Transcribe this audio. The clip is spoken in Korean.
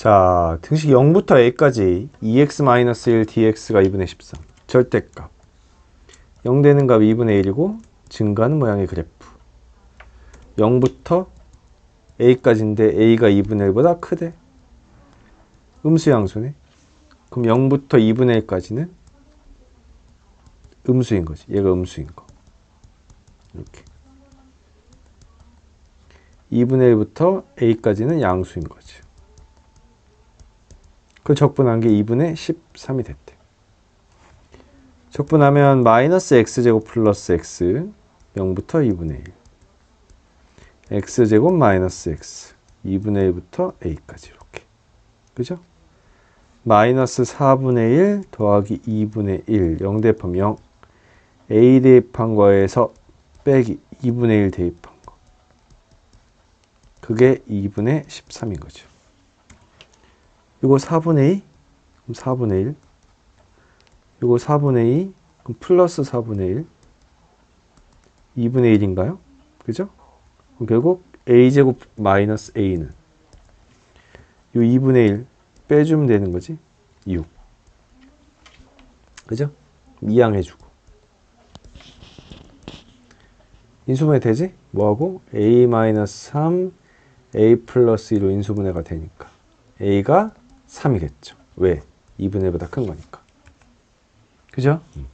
자, 등식 0부터 a까지 2x-1 dx가 2분의 13. 절대값. 0 되는 값 2분의 1이고 증가하는 모양의 그래프. 0부터 a까지인데 a가 2분의 1보다 크대. 음수 양수네. 그럼 0부터 2분의 1까지는 음수인 거지. 얘가 음수인 거. 이렇게. 2분의 1부터 a까지는 양수인 거지. 그 적분한 게 2분의 13이 됐대. 적분하면 마이너스 x제곱 플러스 x 0부터 2분의 1 x제곱 마이너스 x 2분의 1부터 a까지 이렇게. 그죠? 마이너스 4분의 1 더하기 2분의 1 0 대입하면 0 a 대입한 거에서 빼기 2분의 1 대입한 거. 그게 2분의 13인 거죠 이거 4분의 2 그럼 4분의 1 이거 4분의 2 그럼 플러스 4분의 1 2분의 1인가요? 그죠? 그럼 결국 a제곱 마이너스 a는 이 2분의 1 빼주면 되는 거지 6 그죠? 이항해주고 인수분해 되지? 뭐하고? a 마이너스 3 a 플러스 2로 인수분해가 되니까 a가 3이겠죠 왜? 2분의 1보다 큰 거니까 그죠? 음.